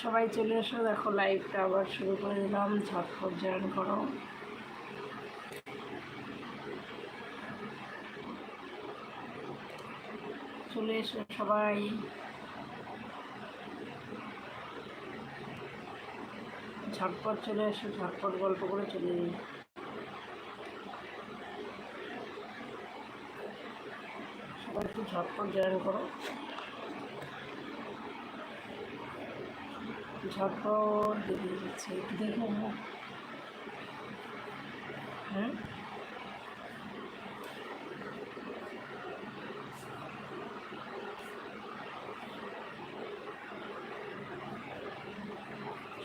সবাই চলে এসো, দেখো লাইভটা আবার শুরু করে দিলাম, ঝটপট জয়েন করো। চলে এসো সবাই। ঝটপট চলে এসো, ঝটপট গল্প করে চলে যাই সবাই একটু ঝটপট জয়েন করো। ঝটপট বেরিয়ে যাচ্ছে একটু দেখো হ্যাঁ?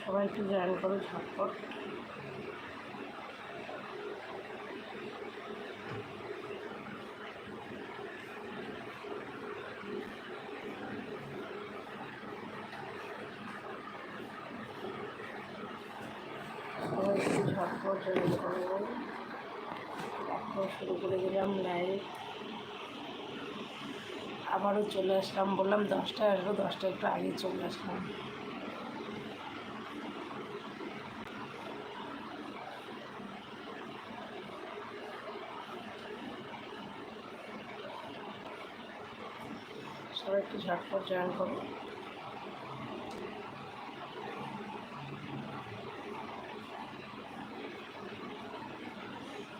সবাই একটু জয়েন করো ঝটপট সবাই একটু ঝটপট জয়েন করো এখন শুরু করে দিলাম লাইভ আবারও চলে আসলাম, বললাম দশটায় আসব, দশটা একটু আগে চলে আসলাম। সবাই একটু ঝটপট জয়েন করো।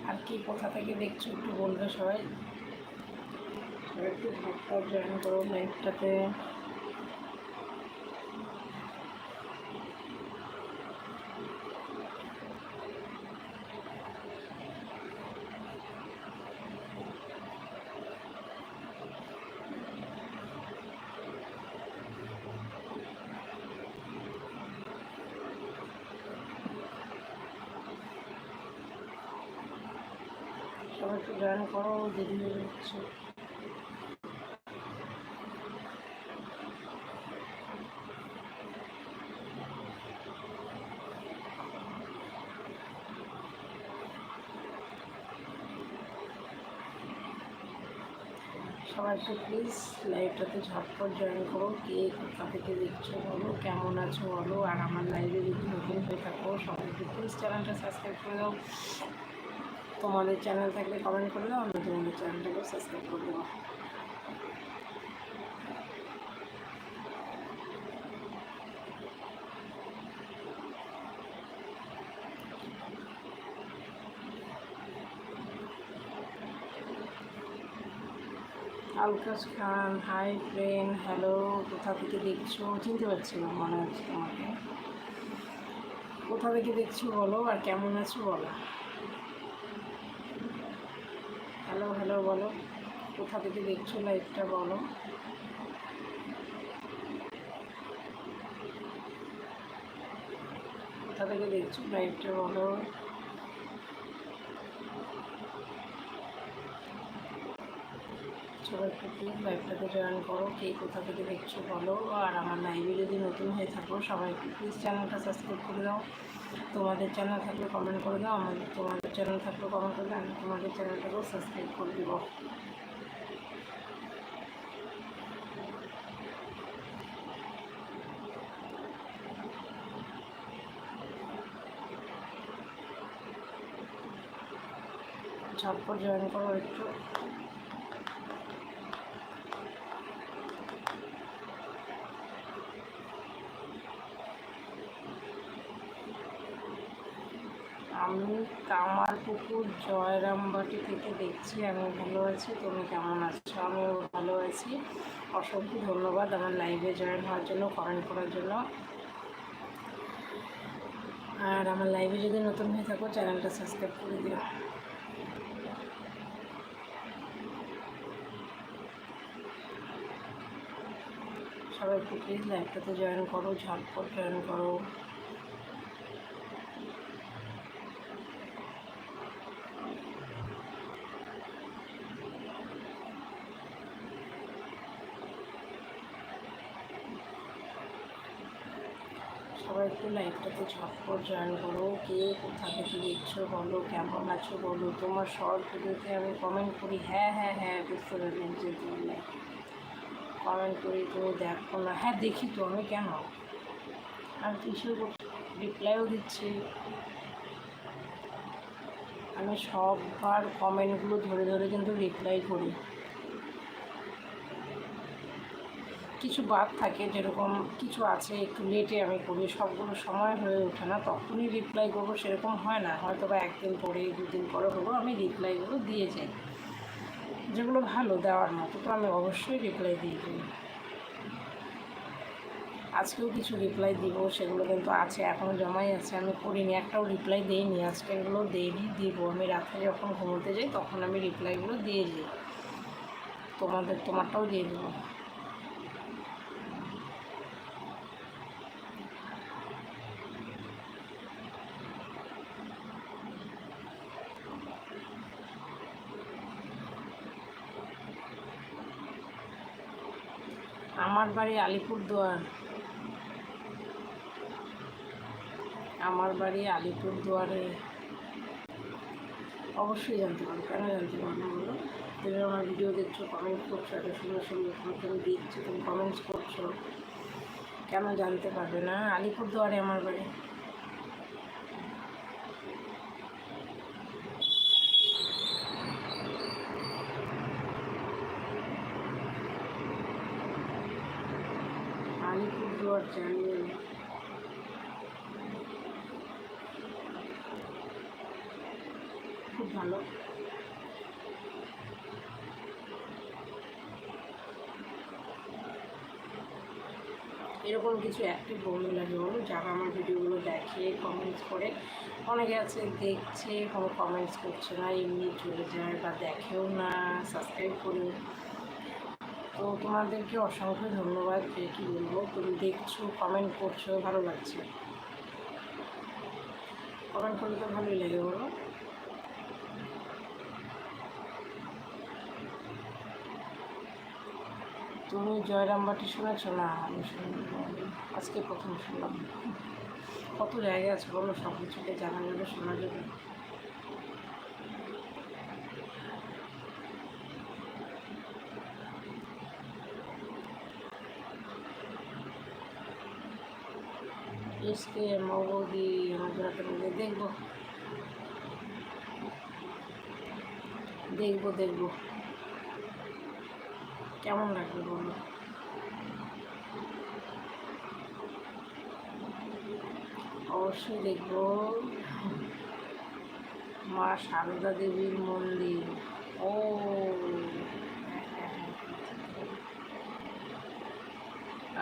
আর কি, কোথা থেকে দেখছ একটু বলবে সবাই সবাই। একটু জয়েন করো লাইভটাতে সবাই একটু জয়েন করো দেরি হয়ে যাচ্ছে একটু প্লিজ লাইভটাতে ঝটপট জয়েন করো। কে কোথা থেকে দেখছ বলো, কেমন আছো বলো, আর আমার লাইভে যদি নতুন হয়ে থাকো, সবাইকে প্লিজ চ্যানেলটা সাবস্ক্রাইব করে দাও। তোমাদের চ্যানেল থাকলে কমেন্ট করে দাও আমি তোমাদের চ্যানেলটাকে সাবস্ক্রাইব করে দেবো Alkash Khan hi friend hello কোথা থেকে দেখছ? চিনতে পারছি না মনে হচ্ছে তোমাকে। কোথা থেকে দেখছ বলো, আর কেমন আছো বলো। হ্যালো হ্যালো বলো, কোথা থেকে দেখছ লাইভটা বলো। কোথা থেকে দেখছ লাইভটা বলো। সবাই একটু প্লিজ লাইভটাতে জয়েন করো, কে কোথা থেকে দেখছ বলো, আর আমার লাইভে যদি নতুন হয়ে থাকো সবাই একটু প্লিজ চ্যানেলটা সাবস্ক্রাইব করে দাও। তোমাদের চ্যানেল থাকলে কমেন্ট করে দাও, আমাদের তোমাদের চ্যানেল থাকলে কমেন্ট করে দাও, আমি তোমাদের চ্যানেলটাকেও সাবস্ক্রাইব করে দেবো। ঝটপট জয়েন করো একটু। আমি কামারপুকুর জয়রামবাটি থেকে দেখছি, আমি ভালো আছি, তুমি কেমন আছো? আমিও ভালো আছি। অসংখ্য ধন্যবাদ আমার লাইভে জয়েন হওয়ার জন্য কমেন্ট করার জন্য। আর আমার লাইভে যদি নতুন হয়ে থাকো চ্যানেলটা সাবস্ক্রাইব করে দিও। সবাই প্লিজ লাইভটাতে জয়েন করো, ঝটপট জয়েন করো। সবাই একটু লাইভটাতে ঝটপট জয়েন করো। কে কোথা থেকে দেখছ বলো, কেমন আছো বলো? তোমার শর্ট ভিডিওতে আমি কমেন্ট করি। হ্যাঁ হ্যাঁ হ্যাঁ বুঝতে পারলাম যে বললে কমেন্ট করি, তুমি দেখো না। হ্যাঁ দেখি তো আমি কেন? আমি কিছু রিপ্লাইও দিচ্ছি। আমি সববার কমেন্টগুলো ধরে ধরে কিন্তু রিপ্লাই করি। কিছু বাদ থাকে, যেরকম কিছু আছে, একটু লেটে আমি করি, সবগুলো সময় হয়ে ওঠে না, তখনই রিপ্লাই করব, সেরকম হয় না। হয়তো বা একদিন পরে, দুদিন পরে হলেও আমি রিপ্লাইগুলো দিয়ে যাই। যেগুলো ভালো দেওয়ার মতো, তো আমি অবশ্যই রিপ্লাই দিয়ে দিই। আজকেও কিছু রিপ্লাই দিব, সেগুলো কিন্তু আছে এখনও জমাই আছে, আমি করিনি, একটাও রিপ্লাই দিইনি, আজকে এগুলো দিইনি দিব। আমি রাত্রে যখন ঘুমোতে যাই, তখন আমি রিপ্লাইগুলো দিয়ে দিই। তোমাদের, তোমারটাও দিয়ে দেবো। আমার বাড়ি আলিপুরদুয়ার। আমার বাড়ি আলিপুরদুয়ারে। অবশ্যই জানতে পারব কেন জানতে পারব না বলো? তুমি আমার ভিডিও দেখছ কমেন্ট করছ এত সুন্দর সুন্দর তুমি দিচ্ছো, তুমি কমেন্টস করছ। কেন জানতে পারবে না? আলিপুরদুয়ারে আমার বাড়ি আলিপুরদুয়ার জানি আমি। খুব ভালো এরকম কিছু অ্যাক্টিভ বন্ধু লাগে বলো যারা আমার ভিডিওগুলো দেখে কমেন্টস করে, অনেকে আছে দেখছে, কোনো কমেন্টস করছে না, এমনি চলে যায় বা দেখেও না সাবস্ক্রাইব করে তো তোমাদেরকে অসংখ্য ধন্যবাদ, যে কী বলব, তুমি দেখছ কমেন্ট করছ, ভালো লাগছে। কমেন্ট করলে তো ভালোই লাগে বলো। তুমি জয়রাম বাটি শুনেছো? না, আমি শুনি আজকে প্রথম শুনলাম। কত জায়গা আছে বলো, সব কিছুকে জানা যাবে, শোনা যাবে। দেখব। দেখব দেখব। কেমন লাগবে বলো অবশ্যই দেখব। মা সারদা দেবীর মন্দির। ও,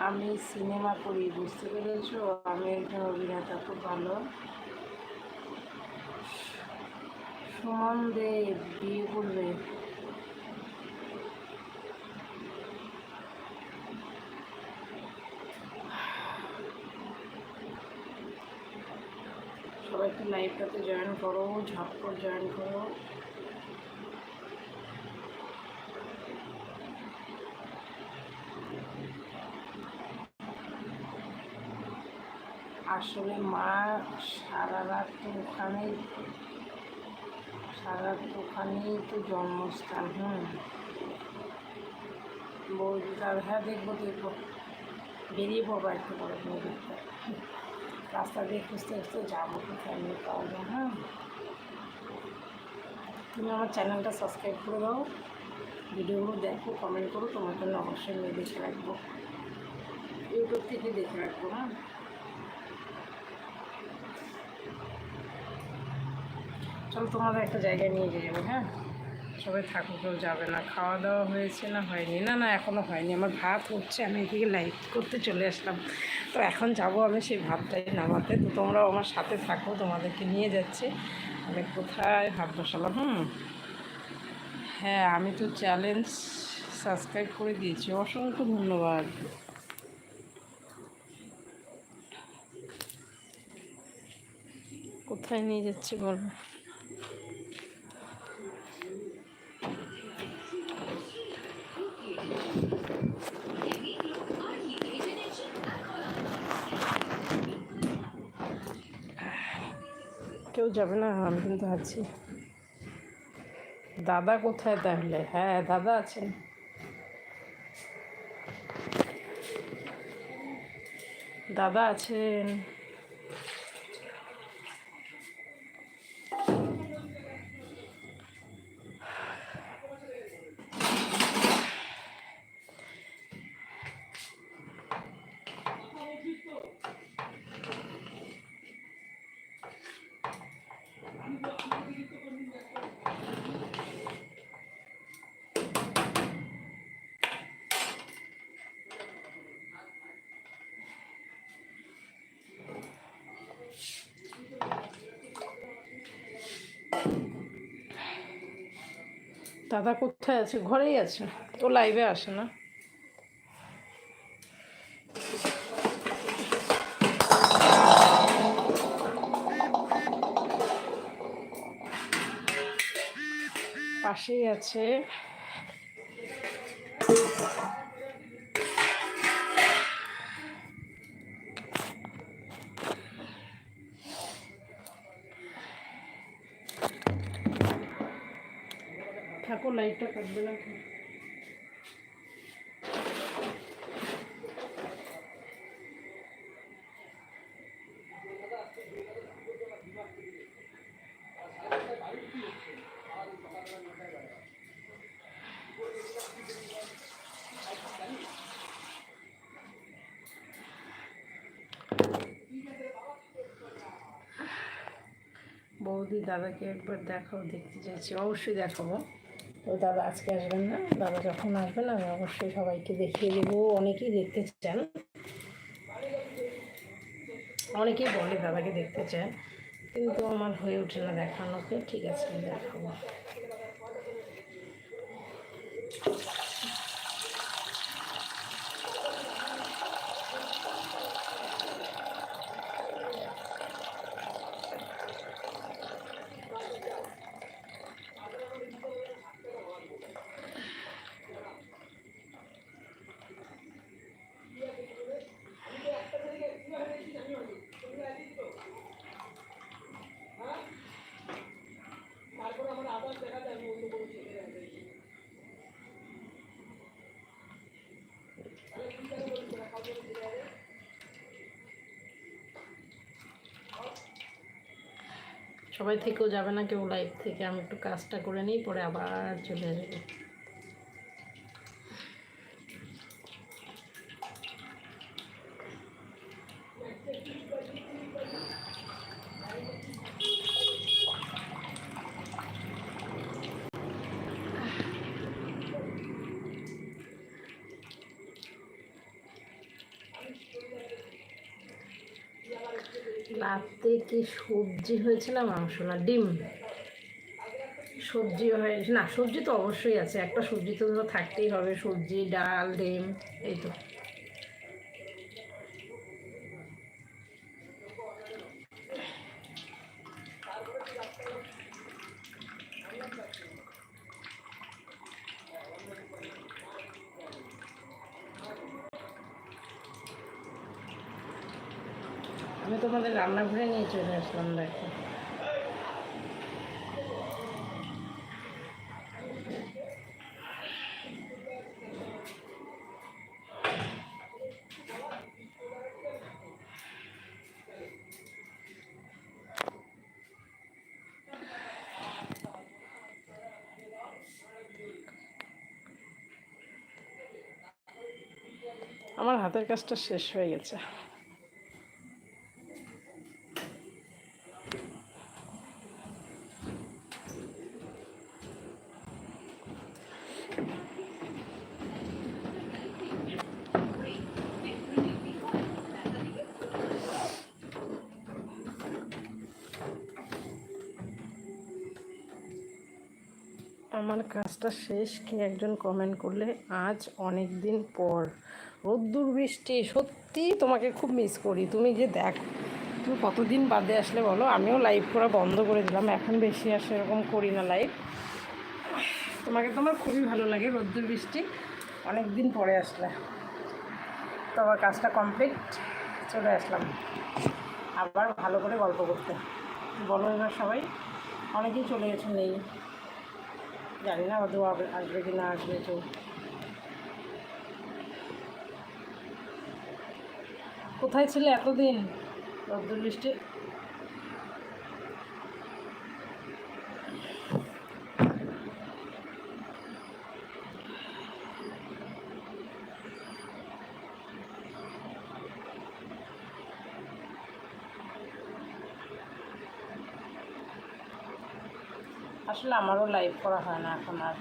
আমি সিনেমা করি, বুঝতে পেরেছ? আমি একজন অভিনেতা, খুব ভালো। সুমন দেব, বিয়ে করবে সবাই একটু লাইভটাতে জয়েন করো, ঝটপট জয়েন করো। আসলে মা সারা রাত তো ওখানেই, সারা রাত ওখানেই তো জন্মস্থান, হুম। বৌদি তার হ্যাঁ দেখব দেখব। বেরিয়ে পড়ব একটু পরে দেখতে রাস্তা দিয়ে খুঁজতে খুঁজতে যাব আমি পাওয়া যায় হ্যাঁ। তুমি আমার চ্যানেলটা সাবস্ক্রাইব করে দাও। ভিডিওগুলো দেখো কমেন্ট করো, তোমার জন্য অবশ্যই আমি দেখে রাখব। ইউটিউব থেকে দেখে রাখব হ্যাঁ। চলো তোমাদের একটা জায়গায় নিয়ে যাব হ্যাঁ। সবাই থাকো কেউ যাবে না খাওয়া দাওয়া হয়েছে না হয়নি? না না এখনও হয়নি। আমার ভাত হচ্ছে আমি এদিকে লাইট করতে চলে আসলাম। তো এখন যাব আমি সেই ভাতটাই নামাতে। তো তোমরাও আমার সাথে থাকো, তোমাদেরকে নিয়ে যাচ্ছে। আমি কোথায় ভাত বসালাম? হুম। হ্যাঁ আমি তো চ্যালেঞ্জ সাবস্ক্রাইব করে দিয়েছি। অসংখ্য ধন্যবাদ। কোথায় নিয়ে যাচ্ছি বলো? যাবে না আমি কিন্তু আছি। দাদা কোথায় তাহলে? হ্যাঁ দাদা আছেন। দাদা আছেন। দাদা কোথায় আছে? ঘরেই আছে। তো লাইভে আসে না। পাশেই আছে। ঠাকুর লাইটটা কাটবে না? বৌদি দাদাকে একবার দেখাও দেখতে চাইছি অবশ্যই দেখাবো তো দাদা আজকে আসবেন না? দাদা যখন আসবেন, আমি অবশ্যই সবাইকে দেখিয়ে দেবো। অনেকেই দেখতে চান। অনেকেই বলে দাদাকে দেখতে চান। কিন্তু আমার হয়ে ওঠে না দেখানোকে। ঠিক আছে, আমি দেখাবো। সবাই থেকেও যাবে না, কেউ লাইভ থেকে। আমি একটু কাজটা করে নিই, পরে আবার চলে আসব। রাতে কি সবজি হয়েছে না মাংস না ডিম? সবজি হয়েছে না সবজি তো অবশ্যই আছে। একটা সবজি তো থাকতেই হবে। সবজি, ডাল, ডিম, এই তো আমি তোমাদের রান্নাঘরে নিয়ে চলে আসলাম দেখো আমার হাতের কাজটা শেষ হয়ে গেছে। আমার কাজটা শেষ, কে একজন কমেন্ট করলে, আজ অনেক দিন পর। রোদ্দুর বৃষ্টি সত্যি তোমাকে খুব মিস করি। তুমি যে দেখ, তুমি কতদিন বাদে আসলে বলো? আমিও লাইভ করা বন্ধ করে দিলাম, এখন বেশি আর সেরকম করি না লাইভ তোমাকে তোমার খুবই ভালো লাগে রোদ্দুর বৃষ্টি অনেক দিন পরে আসলে। তো আমার কাজটা কমপ্লিট চলে আসলাম। আবার ভালো করে গল্প করতে। বলো এবার সবাই, অনেকেই চলে গেছে নেই জানি না ওদের আসবে কি না আসবে তো। কোথায় ছিল এতদিন? রোদ্দুর বৃষ্টি আসলে আমারও লাইভ করা হয় না এখন আর।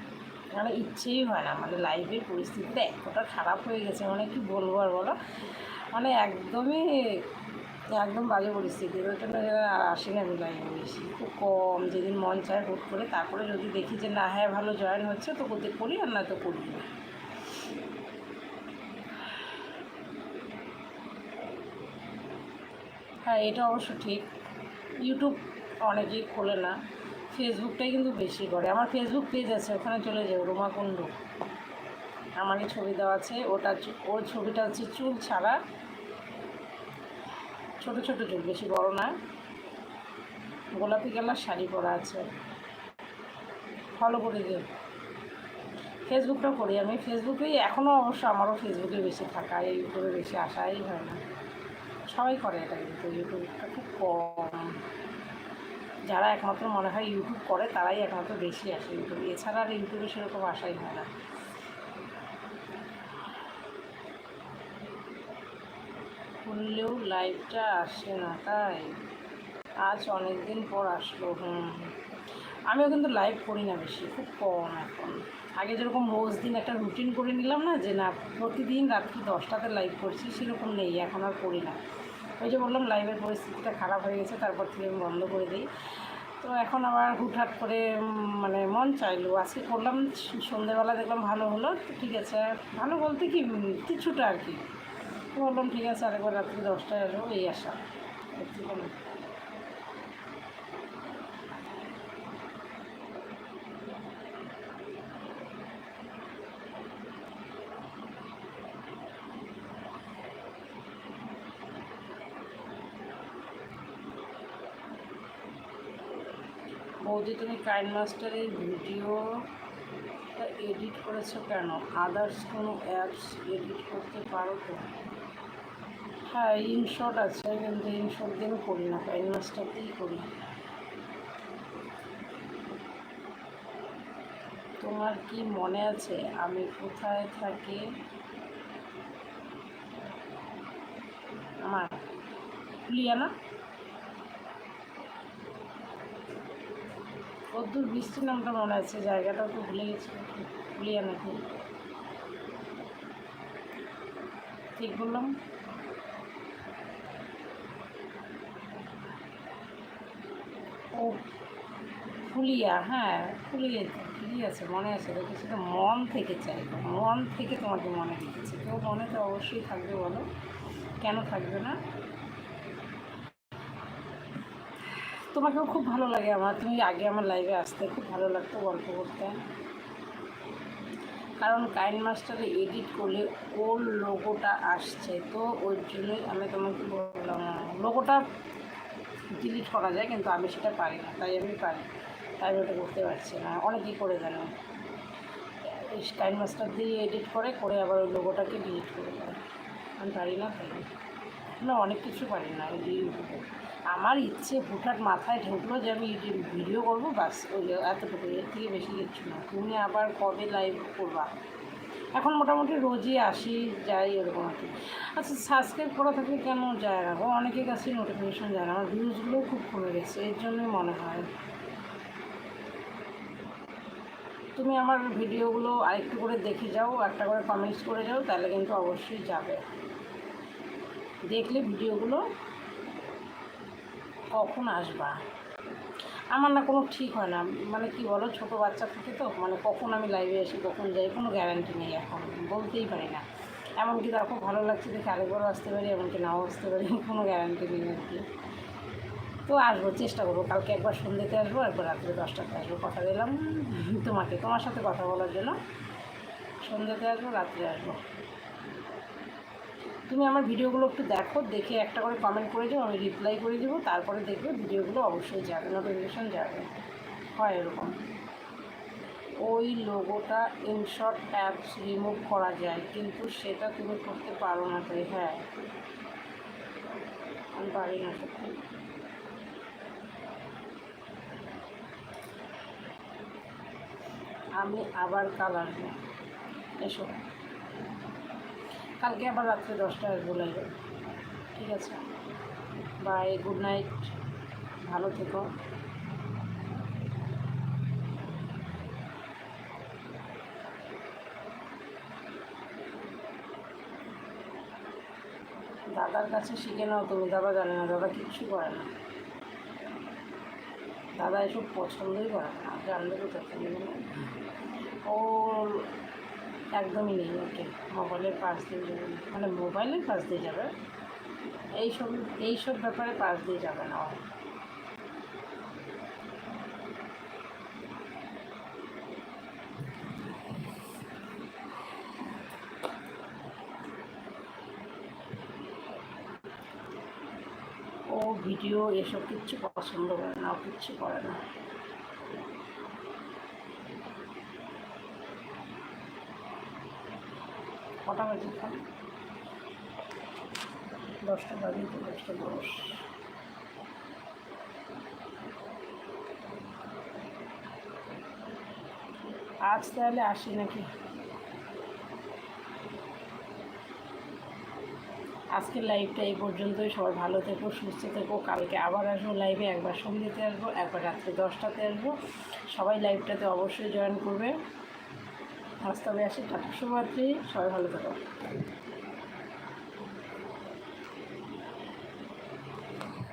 মানে ইচ্ছেই হয় না মানে লাইভের পরিস্থিতিটা এতটা খারাপ হয়ে গেছে মানে কি বলব আর বলো? মানে একদমই, একদম বাজে পরিস্থিতি। ওই জন্য আর আসি না আমি লাইভে বেশি, খুব কম। যেদিন মন চায় হুট করে, তারপরে যদি দেখি যে না হ্যাঁ ভালো জয়েন হচ্ছে, তো করতে করি, আর নয়তো করি না। হ্যাঁ এটা অবশ্য ঠিক। ইউটিউব অনেকেই খোলে না। ফেসবুকটাই কিন্তু বেশি করে। আমার ফেসবুক পেজ আছে, ওখানে চলে যাও রোমা কুণ্ডু আমারই ছবি দেওয়া আছে, ওটা ওর ছবিটা হচ্ছে চুল ছাড়া। ছোট ছোট চুল, বেশি বড় না। গোলাপি কালার শাড়ি পরা আছে। ফলো করে দিও। ফেসবুকটাও করি আমি। ফেসবুকেই এখনও অবশ্য আমারও ফেসবুকে বেশি থাকা ইউটিউবে বেশি আসাই হয় না। সবাই করে এটা কিন্তু ইউটিউবটা খুব কম। যারা একমাত্র মনে হয় ইউটিউব করে, তারাই একমাত্র বেশি আসে ইউটিউবে এছাড়া আর ইউটিউবে সেরকম আসাই হয় না। খুললেও লাইভটা আসে না, তাই। আজ অনেক দিন পর আসলো, হুম। আমিও কিন্তু লাইভ করি না বেশি, খুব কম এখন। আগে যেরকম রোজ দিন একটা রুটিন করে নিলাম না, যে না, প্রতিদিন রাত্রি দশটাতে লাইভ করছি, সেরকম নেই, এখন আর করি না। ওই যে বললাম লাইভের পরিস্থিতিটা খারাপ হয়ে গেছে, তারপর থেকে আমি বন্ধ করে দিই। তো এখন আবার হুটহাট করে মানে মন চাইলো। আজকে করলাম সন্ধেবেলা দেখলাম ভালো হলো। ঠিক আছে ভালো বলতে কি কিছুটা আর কি। বললাম, ঠিক আছে, আরেকবার রাত্রি দশটায় আসব, এই আসা বৌদি তুমি কাইন মাস্টারের ভিডিওটা এডিট করেছ কেন? আদার্স কোনো অ্যাপস এডিট করতে পারো তো? হ্যাঁ ইনশট আছে, কিন্তু ইনশট দিয়ে আমি করি না কাইন মাস্টারতেই করি। তোমার কি মনে আছে আমি কোথায় থাকি? আমার লিয়ানা কদ্দুর বৃষ্টির নামটা মনে আছে জায়গাটাও তো ভুলে গেছি, ভুলিয়া নাকি। ঠিক বললাম? ও, ফুলিয়া হ্যাঁ ফুলিয়া ঠিকই আছে, মনে আছে রেখেছি তো মন থেকে চাই, মন থেকে তোমাকে মনে রেখেছি। কেউ মনে তো অবশ্যই থাকবে বলো, কেন থাকবে না? তোমাকেও খুব ভালো লাগে আমার। তুমি আগে আমার লাইভে আসতে, খুব ভালো লাগতো গল্প করতে। কারণ কাইন মাস্টারে এডিট করলে ওর লোগোটা আসছে, তো ওই জন্যই আমি তোমাকে বললাম। লোগোটা ডিলিট করা যায়, কিন্তু আমি সেটা পারি না, তাই আমি পারি। তাই ওটা করতে পারছি না, অনেকেই করে জানো। কাইন মাস্টার দিয়ে এডিট করে করে আবার ওই লোগোটাকে ডিলিট করে দেয়। আমি পারি না তাই না। অনেক কিছু পারি না, ওই ইউটিউবে আমার ইচ্ছে হুটহাট মাথায় ঢুকলো যে আমি ইউটিউব ভিডিও করব বাস ওই এতটুকু, এর থেকে বেশি কিছু না। তুমি আবার কবে লাইভ করবা? এখন মোটামুটি রোজই আসি, যাই, এরকম আর কি। আচ্ছা সাবস্ক্রাইব করা থাকলে কেন যায় না? গো অনেকের কাছে নোটিফিকেশন যায় না। আমার ভিউজগুলোও খুব কমে গেছে, এর জন্যই মনে হয়। তুমি আমার ভিডিওগুলো আরেকটু করে দেখে যাও, একটা করে কমেন্টস করে যাও, তাহলে কিন্তু অবশ্যই যাবে। দেখলে ভিডিওগুলো কখন আসবা? আমার না কোনো ঠিক হয় না। মানে কি বলো, ছোটো বাচ্চা থেকে তো মানে কখন আমি লাইভে আসি, কখন যাই, কোনো গ্যারান্টি নেই এখন, বলতেই পারি না। এমনকি তার খুব ভালো লাগছে দেখে আরেকবারও আসতে পারি, এমনকি নাও আসতে পারি, কোনো গ্যারান্টি নেই আর কি। তো আসব, চেষ্টা করব, কালকে একবার সন্ধ্যেতে আসব, একবার রাত্রে দশটাতে আসব, কথা দিলাম। তোমাকে, তোমার সাথে কথা বলার জন্য। সন্ধ্যেতে আসব, রাত্রে আসব। তুমি আমার ভিডিওগুলো একটু দেখো, দেখে একটা করে কমেন্ট করে যাও আমি রিপ্লাই করে দেবো, তারপরে দেখবে ভিডিওগুলো অবশ্যই যাবে নোটিফিকেশান যাবে। হয় এরকম। ওই লোগোটা ইনশর্ট অ্যাপস রিমুভ করা যায়, কিন্তু সেটা তুমি করতে পারো না তাই হ্যাঁ। আমি পারি না সত্যি। আমি আবার কাল আসব এসো। কালকে আবার রাত্রে দশটায় আসব লাইভে। ঠিক আছে? Bye, good night. ভালো থেকো। দাদার কাছে শিখে নাও তুমি, দাদা জানে না, দাদা কিচ্ছু করে না। দাদা এসব পছন্দই করে না জানলে কোথা থেকে বলো? ওর একদমই নেই ওকে মোবাইলের পাশ দিয়ে যাবে। মানে মোবাইলের পাশ দিয়ে যাবে এইসব এইসব ব্যাপারে পাশ দিয়ে যাবে না ও। ভিডিও এসব কিচ্ছু পছন্দ করে না কিচ্ছু করে না কটা বাজে? দশটা বাজে তো দশটা দশ। আজ তাহলে আসি নাকি? আজকের লাইভটা এই পর্যন্তই। সবাই ভালো থেকো, সুস্থ থেকো। কালকে আবার আসব লাইভে একবার সন্ধ্যেতে আসব, একবার রাত্রে দশটাতে আসব। সবাই লাইভটাতে অবশ্যই জয়েন করবে। আজ তবে আসি টাটা শুভরাত্রি সবাই ভালো থেকো।